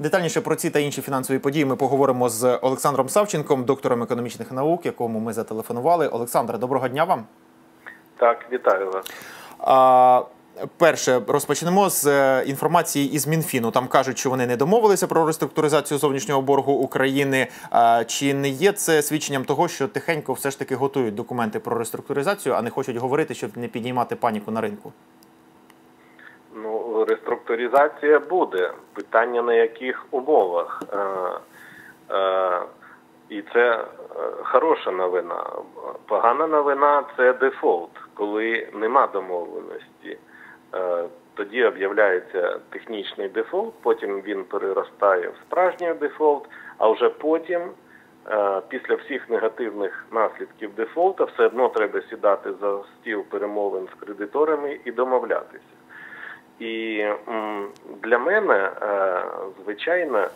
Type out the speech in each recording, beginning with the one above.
Детальніше про ці та інші фінансові події ми поговоримо з Олександром Савченком, доктором економічних наук, якому ми зателефонували. Олександре, доброго дня вам. Так, вітаю вас. А, Перше розпочнемо з е, інформації із Мінфіну. Там кажуть, що вони не домовилися про реструктуризацію зовнішнього боргу України. А, Чи не є це свідченням того, що тихенько все ж таки готують документи про реструктуризацію, а не хочуть говорити, щоб не піднімати паніку на ринку? Реструктуризація буде. Питання на яких умовах. Е, е, і це е, хороша новина. Погана новина це дефолт, коли нема домовленості. Тоді об'являється технічний дефолт, потім він переростає в справжній дефолт, а вже потім, після всіх негативних наслідків дефолта, все одно треба сідати за стіл перемовин з кредиторами і домовлятися. І для мене, е, звичайно,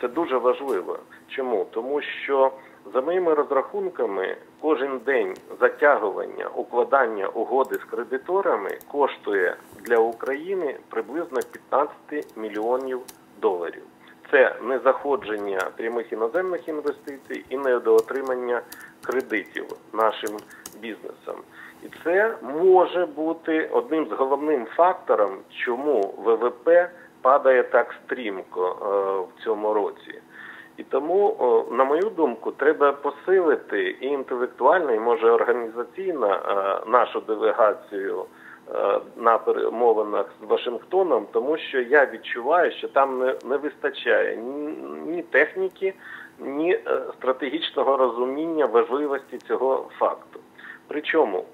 це дуже важливо. Чому? Тому що за моїми розрахунками, кожен день затягування, укладання угоди з кредиторами коштує для України приблизно 15 мільйонів доларів. Це не заходження прямих іноземних інвестицій і не до отримання кредитів нашим бізнесом. І це може бути одним з головним фактором, чому ВВП падає так стрімко е, в цьому році. І тому, на мою думку, треба посилити і інтелектуально, і може організаційно е, нашу делегацію е, на перемовинах з Вашингтоном, тому що я відчуваю, що там не, не вистачає ні, ні техніки, ні стратегічного розуміння важливості цього факту. Причому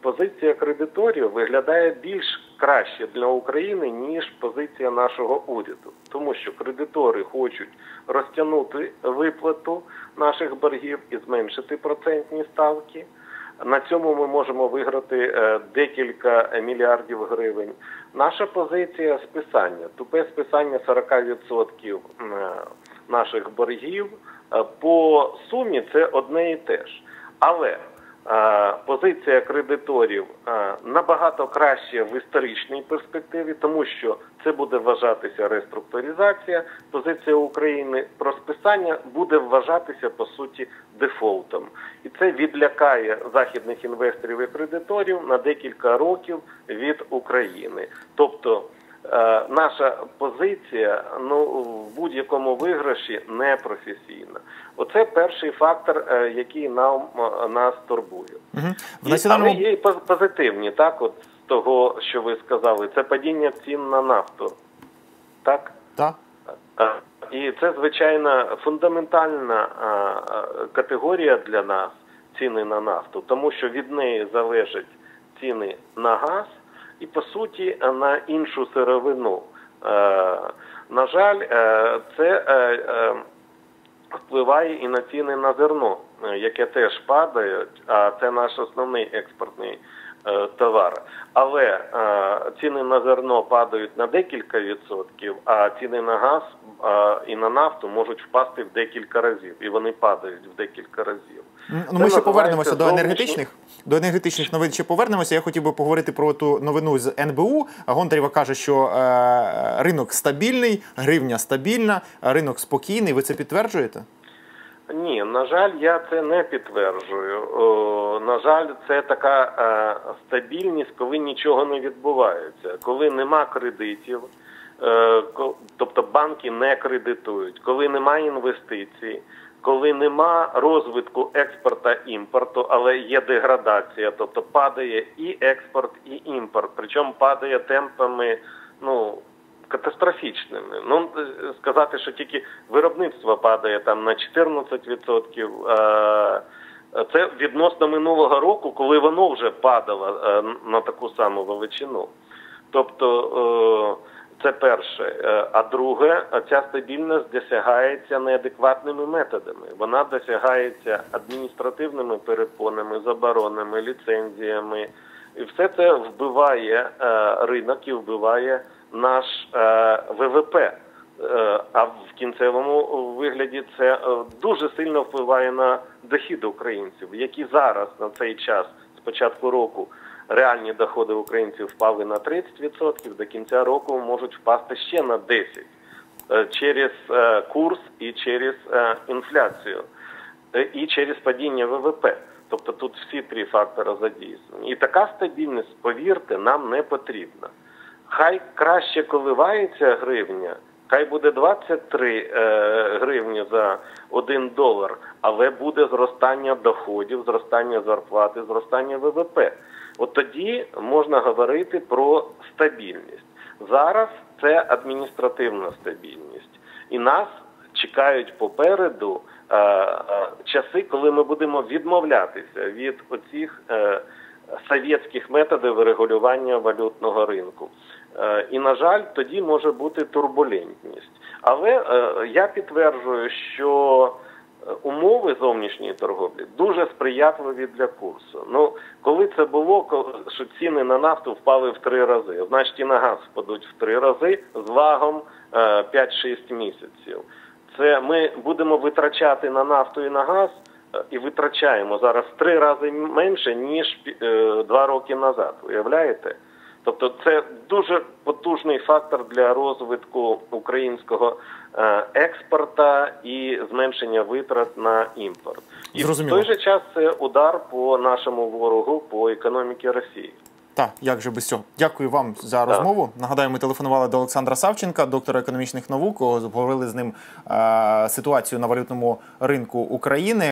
позиція кредиторів виглядає більш краще для України ніж позиція нашого уряду, тому що кредитори хочуть розтягнути виплату наших боргів і зменшити процентні ставки. На цьому ми можемо виграти е, декілька мільярдів гривень. Наша позиція списання, тупе списання 40% е, наших боргів е, по сумі це одне і те ж. Але позиція кредиторів набагато краще в історичній перспективі, тому що це буде вважатися реструктуризація. Позиція України про списання буде вважатися по суті дефолтом, і це відлякає західних інвесторів і кредиторів на декілька років від України, тобто. Е, наша позиція ну в будь-якому виграші не професійна. Оце перший фактор, е, який нам е, нас турбує. Угу. В національному... Але є і позитивні, так от з того, що ви сказали, це падіння цін на нафту. Так? Так. І це звичайно фундаментальна категорія для нас ціни на нафту, тому що від неї залежать ціни на газ і по суті на іншу сировину. Е, на жаль, е, це е, впливає і на ціни на зерно, яке теж падають, а це наш основний експортний товар. Але ціни на зерно падають на декілька відсотків, а ціни на газ і на нафту можуть впасти в декілька разів, і вони падають в декілька разів. Ну, Ми ще повернемося до енергетичних до енергетичних новин. Ще повернемося. Я хотів би поговорити про ту новину з НБУ. Гонтарєва каже, що е, ринок стабільний, гривня стабільна, ринок спокійний. Ви це підтверджуєте? Ні, на жаль, я це не підтверджую. На жаль, це така е, стабільність, коли нічого не відбувається, коли нема кредитів, е, тобто банки не кредитують, коли немає інвестицій коли нема розвитку експорта імпорту, але є деградація, тобто падає і експорт, і імпорт, причому падає темпами ну катастрофічними. Ну сказати, що тільки виробництво падає там на 14%, це відносно минулого року, коли воно вже падало е, на таку саму величину. Тобто це перше. Е, а друге, ця стабільність досягається неадекватними методами. Вона досягається адміністративними перепонами, заборонами, ліцензіями. І все це вбиває е, ринок і вбиває наш е, ВВП. А в кінцевому вигляді це дуже сильно впливає на дохід українців, які зараз на цей час з початку року реальні доходи українців впали на 30%, до кінця року можуть впасти ще на 10%. э, через курс і через е, інфляцію, Е, і через падіння ВВП. Тобто тут всі три фактори задійснені. І така стабільність, повірте, нам не потрібна. Хай краще коливається гривня, хай буде 23 е, гривні за 1 долар, але буде зростання доходів, зростання зарплати, зростання ВВП. От тоді можна говорити про стабільність. Зараз це адміністративна стабільність. І нас чекають попереду е, е, часи, коли ми будемо відмовлятися від оцих е, совєтських методів регулювання валютного ринку. Е, І, на жаль, тоді може бути турбулентність. Але е, я підтверджую, що е, умови зовнішньої торговлі дуже сприятливі для курсу. Ну, коли це було, ко- що ціни на нафту впали в три рази, значить і на газ впадуть в три рази з лагом е, 5-6 місяців. Це ми будемо витрачати на нафту і на газ, і витрачаємо зараз три рази менше, ніж два роки назад. Уявляєте? Тобто це дуже потужний фактор для розвитку українського е, експорта і зменшення витрат на імпорт. І Зрозуміло. в той же час це удар по нашому ворогу, по економіці Росії. Так, як же без цього? Дякую вам за розмову. Нагадаю, ми телефонували до Олександра Савченка, доктора економічних наук. Говорили з ним е, ситуацію на валютному ринку України.